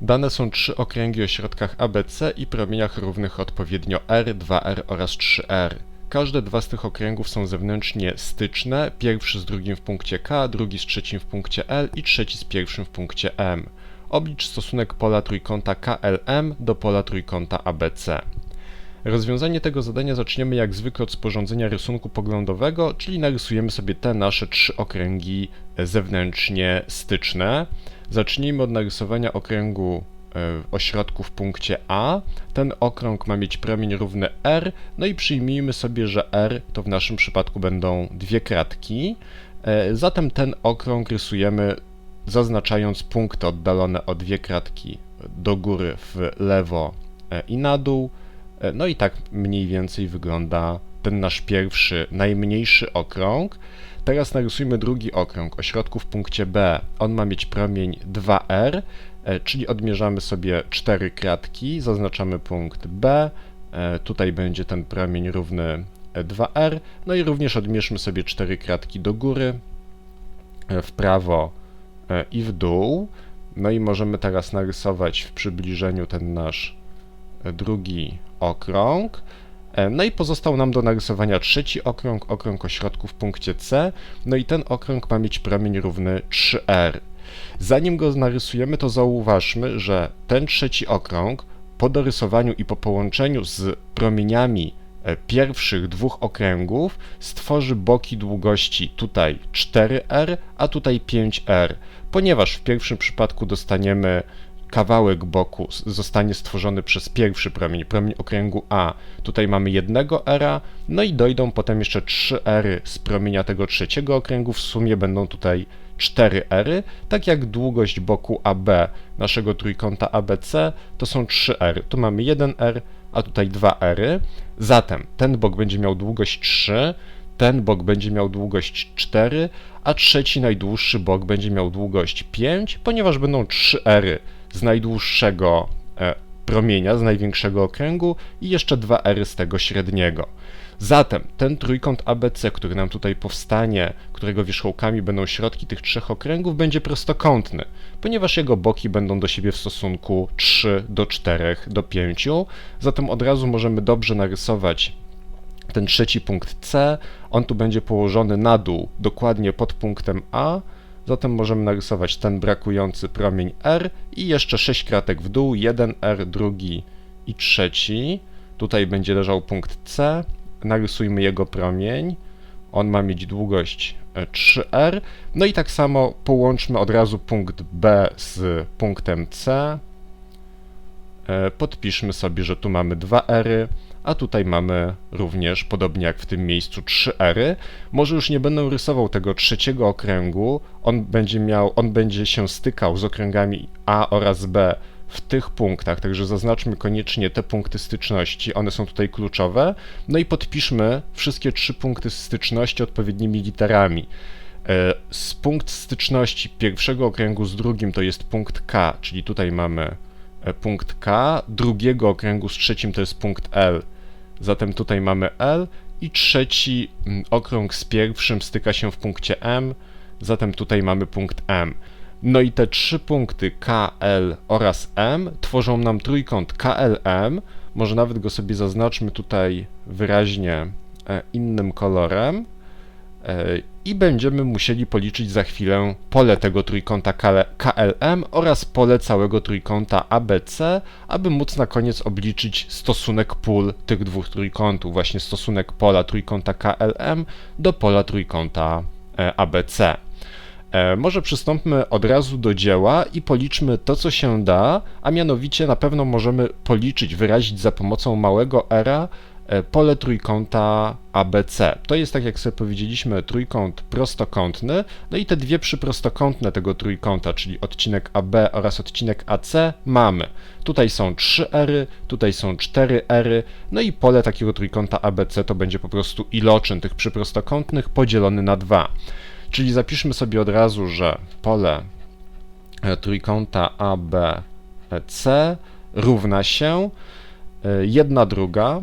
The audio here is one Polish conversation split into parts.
Dane są trzy okręgi o środkach ABC i promieniach równych odpowiednio R, 2R oraz 3R. Każde dwa z tych okręgów są zewnętrznie styczne, pierwszy z drugim w punkcie K, drugi z trzecim w punkcie L i trzeci z pierwszym w punkcie M. Oblicz stosunek pola trójkąta KLM do pola trójkąta ABC. Rozwiązanie tego zadania zaczniemy jak zwykle od sporządzenia rysunku poglądowego, czyli narysujemy sobie te nasze trzy okręgi zewnętrznie styczne. Zacznijmy od narysowania okręgu e, o środku w punkcie A. Ten okrąg ma mieć promień równy R, no i przyjmijmy sobie, że R to w naszym przypadku będą dwie kratki. E, Zatem ten okrąg rysujemy zaznaczając punkty oddalone o dwie kratki do góry, w lewo e, i na dół. No i tak mniej więcej wygląda ten nasz pierwszy, najmniejszy okrąg. Teraz narysujmy drugi okrąg o środku w punkcie B. On ma mieć promień 2R, e, czyli odmierzamy sobie cztery kratki, zaznaczamy punkt B. e, Tutaj będzie ten promień równy e, 2R. No i również odmierzmy sobie cztery kratki do góry, e, w prawo e, i w dół. No i możemy teraz narysować w przybliżeniu ten nasz e, drugi okrąg. E, No i pozostał nam do narysowania trzeci okrąg, okrąg o środku w punkcie C. No i ten okrąg ma mieć promień równy 3R. Zanim go narysujemy, to zauważmy, że ten trzeci okrąg po dorysowaniu i po połączeniu z promieniami e, pierwszych dwóch okręgów stworzy boki długości tutaj 4R, a tutaj 5R. Ponieważ w pierwszym przypadku dostaniemy kawałek boku zostanie stworzony przez pierwszy promień, promień okręgu A. Tutaj mamy jednego era, no i dojdą potem jeszcze trzy ery z promienia tego trzeciego okręgu. W sumie będą tutaj cztery ery, tak jak długość boku AB naszego trójkąta ABC to są 3 ery. Tu mamy 1 r, a tutaj 2 ery. Zatem ten bok będzie miał długość 3, ten bok będzie miał długość 4, a trzeci najdłuższy bok będzie miał długość 5, ponieważ będą 3 ery z najdłuższego e, promienia, z największego okręgu i jeszcze 2 ery z tego średniego. Zatem ten trójkąt ABC, który nam tutaj powstanie, którego wierzchołkami będą środki tych trzech okręgów, będzie prostokątny, ponieważ jego boki będą do siebie w stosunku 3 do 4 do 5. Zatem od razu możemy dobrze narysować ten trzeci punkt C. On tu będzie położony na dół, dokładnie pod punktem A. Zatem możemy narysować ten brakujący promień R i jeszcze 6 kratek w dół, jeden R, drugi i trzeci. Tutaj będzie leżał punkt C. Narysujmy jego promień. On ma mieć długość e, 3R. No i tak samo połączmy od razu punkt B z punktem C. E, Podpiszmy sobie, że tu mamy 2 ery, a tutaj mamy również, podobnie jak w tym miejscu, 3 ery. Może już nie będę rysował tego trzeciego okręgu, on będzie miał, on będzie się stykał z okręgami A oraz B w tych punktach, także zaznaczmy koniecznie te punkty styczności, one są tutaj kluczowe. No i podpiszmy wszystkie trzy punkty styczności odpowiednimi literami. E, Z punkt styczności pierwszego okręgu z drugim to jest punkt K, czyli tutaj mamy e, punkt K, drugiego okręgu z trzecim to jest punkt L. Zatem tutaj mamy L i trzeci mm, okrąg z pierwszym styka się w punkcie M, zatem tutaj mamy punkt M. No i te trzy punkty K, L oraz M tworzą nam trójkąt KLM. Może nawet go sobie zaznaczmy tutaj wyraźnie e, innym kolorem. E, I będziemy musieli policzyć za chwilę pole tego trójkąta KL KLM oraz pole całego trójkąta ABC, aby móc na koniec obliczyć stosunek pól tych dwóch trójkątów, właśnie stosunek pola trójkąta KLM do pola trójkąta e, ABC. E, Może przystąpmy od razu do dzieła i policzmy to, co się da, a mianowicie na pewno możemy policzyć, wyrazić za pomocą małego r e, pole trójkąta ABC. To jest, tak jak sobie powiedzieliśmy, trójkąt prostokątny, no i te dwie przyprostokątne tego trójkąta, czyli odcinek AB oraz odcinek AC mamy. Tutaj są 3 ery, tutaj są 4 ery, no i pole takiego trójkąta ABC to będzie po prostu iloczyn tych przyprostokątnych podzielony na 2. Czyli zapiszmy sobie od razu, że pole e, trójkąta ABC równa się 1 druga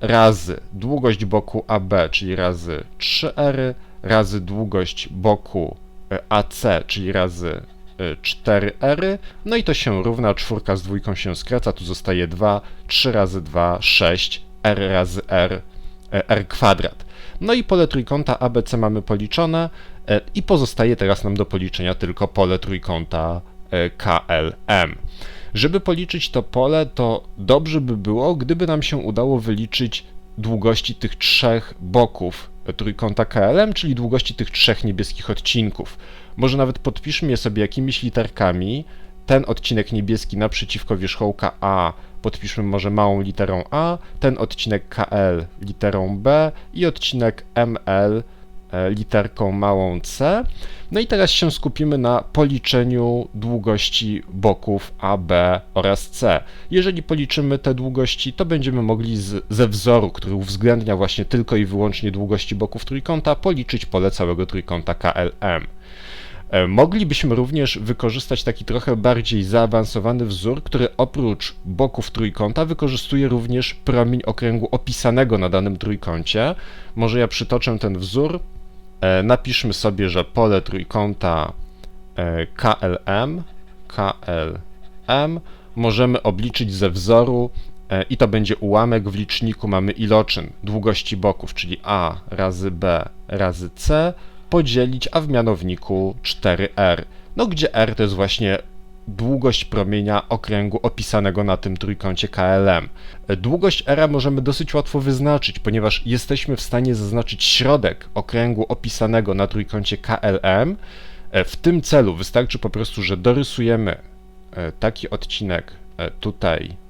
razy długość boku AB, czyli razy 3R, razy długość boku e, AC, czyli razy 4 r, no i to się równa, czwórka z dwójką się skraca, tu zostaje 2, 3 razy 2, 6, r razy r, e, r kwadrat. No i pole trójkąta ABC mamy policzone e, i pozostaje teraz nam do policzenia tylko pole trójkąta e, KLM. Żeby policzyć to pole, to dobrze by było, gdyby nam się udało wyliczyć długości tych trzech boków trójkąta KLM, czyli długości tych trzech niebieskich odcinków. Może nawet podpiszmy je sobie jakimiś literkami. Ten odcinek niebieski naprzeciwko wierzchołka A podpiszmy może małą literą A, ten odcinek KL literą B i odcinek ML literką małą c. No i teraz się skupimy na policzeniu długości boków A, B oraz C. Jeżeli policzymy te długości, to będziemy mogli z, ze wzoru, który uwzględnia właśnie tylko i wyłącznie długości boków trójkąta, policzyć pole całego trójkąta KLM. E, moglibyśmy również wykorzystać taki trochę bardziej zaawansowany wzór, który oprócz boków trójkąta wykorzystuje również promień okręgu opisanego na danym trójkącie. Może ja przytoczę ten wzór. E, napiszmy sobie, że pole trójkąta e, KLM, KLM możemy obliczyć ze wzoru i to będzie ułamek w liczniku mamy iloczyn długości boków, czyli A razy B razy C podzielić, a w mianowniku 4r. No gdzie r to jest właśnie długość promienia okręgu opisanego na tym trójkącie KLM. Długość r możemy dosyć łatwo wyznaczyć, ponieważ jesteśmy w stanie zaznaczyć środek okręgu opisanego na trójkącie KLM. W tym celu wystarczy po prostu, że dorysujemy e, taki odcinek e, tutaj E,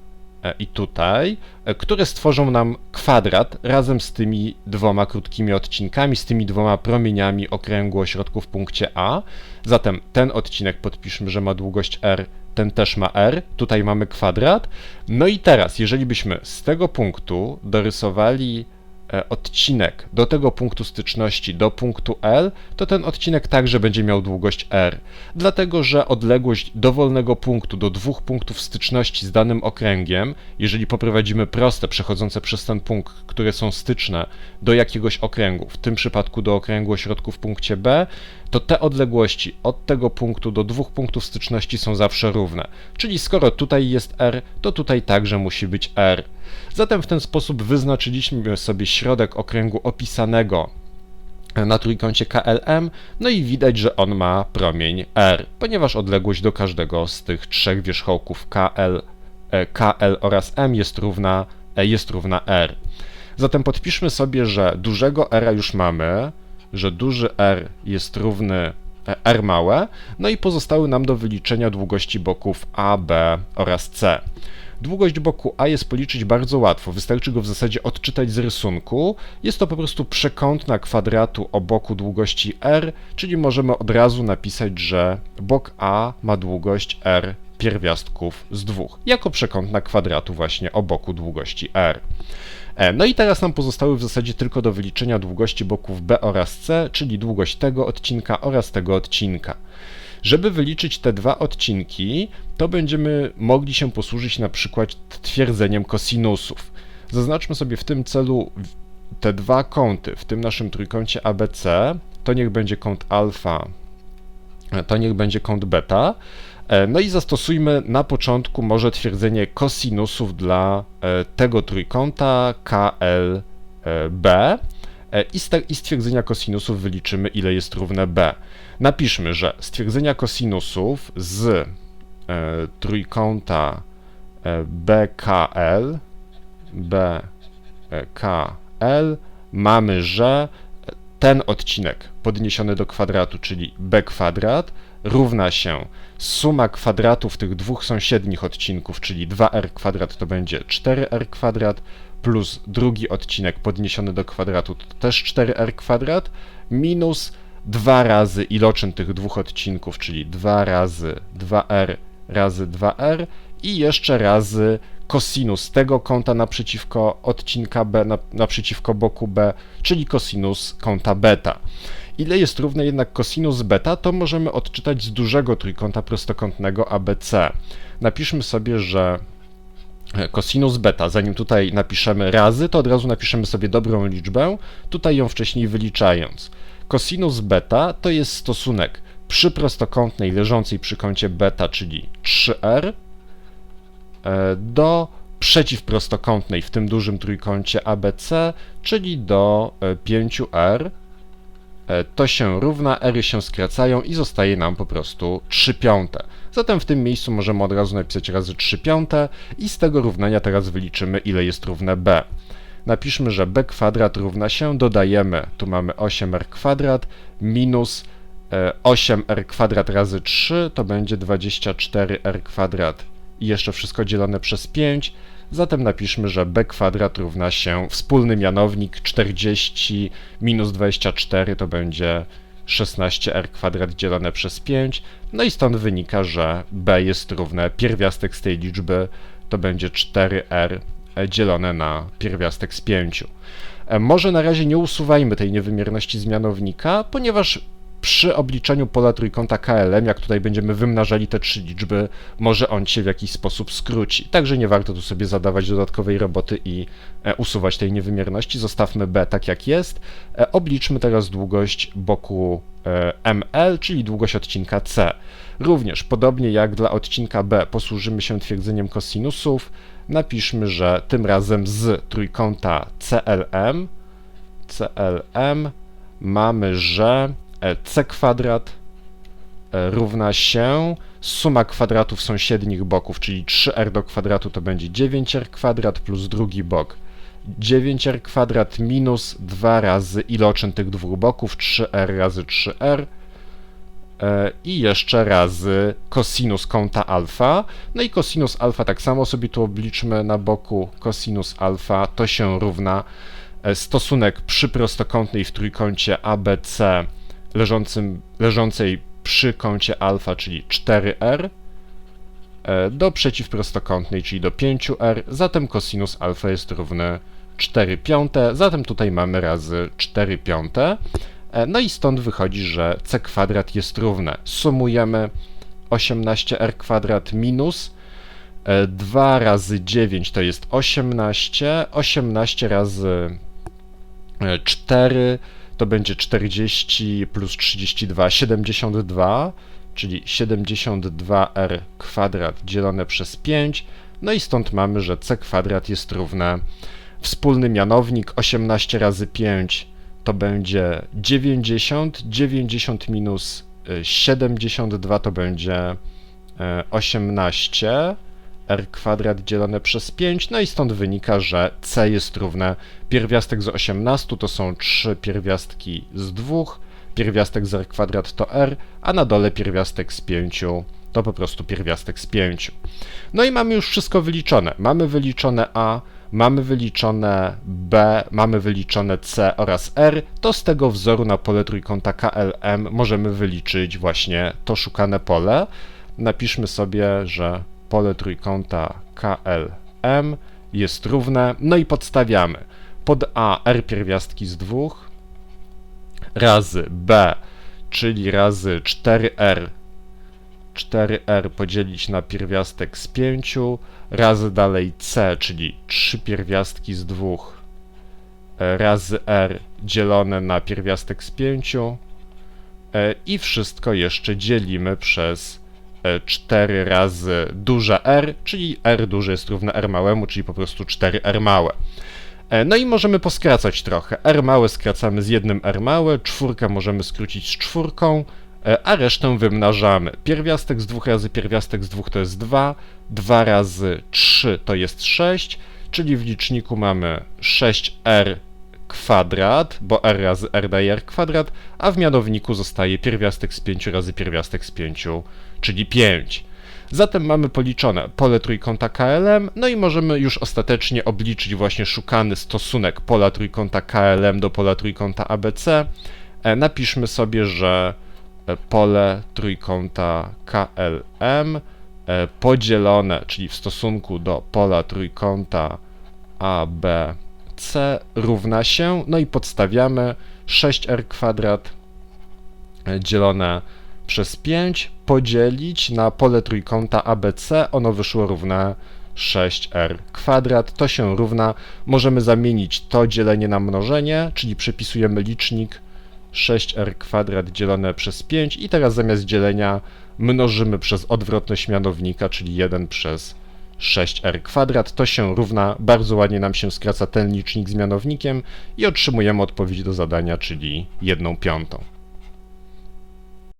i tutaj, e, które stworzą nam kwadrat razem z tymi dwoma krótkimi odcinkami, z tymi dwoma promieniami okręgu o środku w punkcie A. Zatem ten odcinek podpiszmy, że ma długość r, ten też ma r, tutaj mamy kwadrat. No i teraz, jeżeli byśmy z tego punktu dorysowali E, odcinek do tego punktu styczności, do punktu L, to ten odcinek także będzie miał długość R. Dlatego, że odległość dowolnego punktu do dwóch punktów styczności z danym okręgiem, jeżeli poprowadzimy proste przechodzące przez ten punkt, które są styczne do jakiegoś okręgu, w tym przypadku do okręgu o środku w punkcie B, to te odległości od tego punktu do dwóch punktów styczności są zawsze równe. Czyli skoro tutaj jest R, to tutaj także musi być R. Zatem w ten sposób wyznaczyliśmy sobie środek okręgu opisanego na trójkącie KLM, no i widać, że on ma promień R, ponieważ odległość do każdego z tych trzech wierzchołków KL, e, KL oraz M jest równa, e, jest równa R. Zatem podpiszmy sobie, że dużego R już mamy, że duży R jest równy e, R małe, no i pozostały nam do wyliczenia długości boków A, B oraz C. Długość boku A jest policzyć bardzo łatwo, wystarczy go w zasadzie odczytać z rysunku. Jest to po prostu przekątna kwadratu o boku długości r, czyli możemy od razu napisać, że bok A ma długość r pierwiastków z dwóch, jako przekątna kwadratu właśnie o boku długości r. E, no i teraz nam pozostały w zasadzie tylko do wyliczenia długości boków B oraz C, czyli długość tego odcinka oraz tego odcinka. Żeby wyliczyć te dwa odcinki, to będziemy mogli się posłużyć na przykład twierdzeniem kosinusów. Zaznaczmy sobie w tym celu te dwa kąty w tym naszym trójkącie ABC. To niech będzie kąt alfa, to niech będzie kąt beta. E, no i zastosujmy na początku może twierdzenie kosinusów dla e, tego trójkąta KLB e, i z stwierdzenia kosinusów wyliczymy ile jest równe b. Napiszmy, że stwierdzenia kosinusów z trójkąta BKL BKL mamy, że ten odcinek podniesiony do kwadratu, czyli b kwadrat, równa się suma kwadratów tych dwóch sąsiednich odcinków, czyli 2r kwadrat to będzie 4r kwadrat, plus drugi odcinek podniesiony do kwadratu to też 4r kwadrat, minus 2 razy iloczyn tych dwóch odcinków, czyli 2 razy 2r razy 2r i jeszcze razy kosinus tego kąta naprzeciwko odcinka B, naprzeciwko boku B, czyli kosinus kąta beta. Ile jest równe jednak kosinus beta, to możemy odczytać z dużego trójkąta prostokątnego ABC. Napiszmy sobie, że kosinus beta, zanim tutaj napiszemy razy, to od razu napiszemy sobie dobrą liczbę, tutaj ją wcześniej wyliczając. Kosinus beta to jest stosunek przy prostokątnej leżącej przy kącie beta, czyli 3r, e, do przeciwprostokątnej w tym dużym trójkącie ABC, czyli do e, 5r. E, To się równa, r się skracają i zostaje nam po prostu 3 piąte. Zatem w tym miejscu możemy od razu napisać razy 3 piąte i z tego równania teraz wyliczymy ile jest równe b. Napiszmy, że b kwadrat równa się, dodajemy, tu mamy 8r kwadrat minus e, 8r kwadrat razy 3 to będzie 24r kwadrat i jeszcze wszystko dzielone przez 5. Zatem napiszmy, że b kwadrat równa się wspólny mianownik 40 minus 24 to będzie 16r kwadrat dzielone przez 5. No i stąd wynika, że b jest równe pierwiastek z tej liczby to będzie 4r dzielone na pierwiastek z 5. E, Może na razie nie usuwajmy tej niewymierności z mianownika, ponieważ przy obliczeniu pola trójkąta KLM, jak tutaj będziemy wymnażali te trzy liczby, może on się w jakiś sposób skróci. Także nie warto tu sobie zadawać dodatkowej roboty i e, usuwać tej niewymierności. Zostawmy B tak jak jest. E, Obliczmy teraz długość boku e, ML, czyli długość odcinka C. Również, podobnie jak dla odcinka B, posłużymy się twierdzeniem kosinusów. Napiszmy, że tym razem z trójkąta CLM, CLM mamy, że c kwadrat e, równa się suma kwadratów sąsiednich boków, czyli 3r do kwadratu to będzie 9r kwadrat plus drugi bok 9r kwadrat minus 2 razy iloczyn tych dwóch boków 3r razy 3r e, i jeszcze razy kosinus kąta alfa. No i kosinus alfa tak samo sobie tu obliczmy na boku kosinus alfa to się równa e, stosunek przy prostokątnej w trójkącie ABC leżącym, leżącej przy kącie alfa, czyli 4r e, do przeciwprostokątnej, czyli do 5r, zatem kosinus alfa jest równy 4 piąte, zatem tutaj mamy razy 4 piąte, E, no i stąd wychodzi, że c kwadrat jest równe. Sumujemy 18r kwadrat minus e, 2 razy 9 to jest 18, 18 razy e, 4 to będzie 40 plus 32, 72, czyli 72r kwadrat dzielone przez 5, no i stąd mamy, że c kwadrat jest równe. Wspólny mianownik 18 razy 5 to będzie 90, 90 minus y, 72 to będzie y, 18 r kwadrat dzielone przez 5, no i stąd wynika, że c jest równe pierwiastek z 18 to są 3 pierwiastki z 2, pierwiastek z r kwadrat to r, a na dole pierwiastek z 5 to po prostu pierwiastek z 5. No i mamy już wszystko wyliczone. Mamy wyliczone a, mamy wyliczone b, mamy wyliczone c oraz r, to z tego wzoru na pole trójkąta KLM możemy wyliczyć właśnie to szukane pole. Napiszmy sobie, że pole trójkąta KLM jest równe, no i podstawiamy. Pod a r pierwiastki z 2 razy b, czyli razy 4r 4r podzielić na pierwiastek z 5 razy dalej c, czyli 3 pierwiastki z 2 razy r dzielone na pierwiastek z 5 e, i wszystko jeszcze dzielimy przez e, 4 razy duże r, czyli r duże jest równe r małemu, czyli po prostu 4r małe. E, No i możemy poskracać trochę. R małe skracamy z jednym R małe, czwórkę możemy skrócić z czwórką, e, a resztę wymnażamy. Pierwiastek z 2 razy pierwiastek z 2 to jest 2, 2 razy 3 to jest 6, czyli w liczniku mamy 6R kwadrat, bo R razy R daje R kwadrat, a w mianowniku zostaje pierwiastek z 5 razy pierwiastek z 5, czyli 5. Zatem mamy policzone pole trójkąta KLM, no i możemy już ostatecznie obliczyć właśnie szukany stosunek pola trójkąta KLM do pola trójkąta ABC. E, Napiszmy sobie, że e, pole trójkąta KLM e, podzielone, czyli w stosunku do pola trójkąta ABC równa się, no i podstawiamy 6r kwadrat e, dzielone przez 5 podzielić na pole trójkąta ABC, ono wyszło równe 6r kwadrat, to się równa, możemy zamienić to dzielenie na mnożenie, czyli przepisujemy licznik 6r kwadrat dzielone przez 5 i teraz zamiast dzielenia mnożymy przez odwrotność mianownika, czyli 1 przez 6r kwadrat. To się równa, bardzo ładnie nam się skraca ten licznik z mianownikiem i otrzymujemy odpowiedź do zadania, czyli 1 piątą.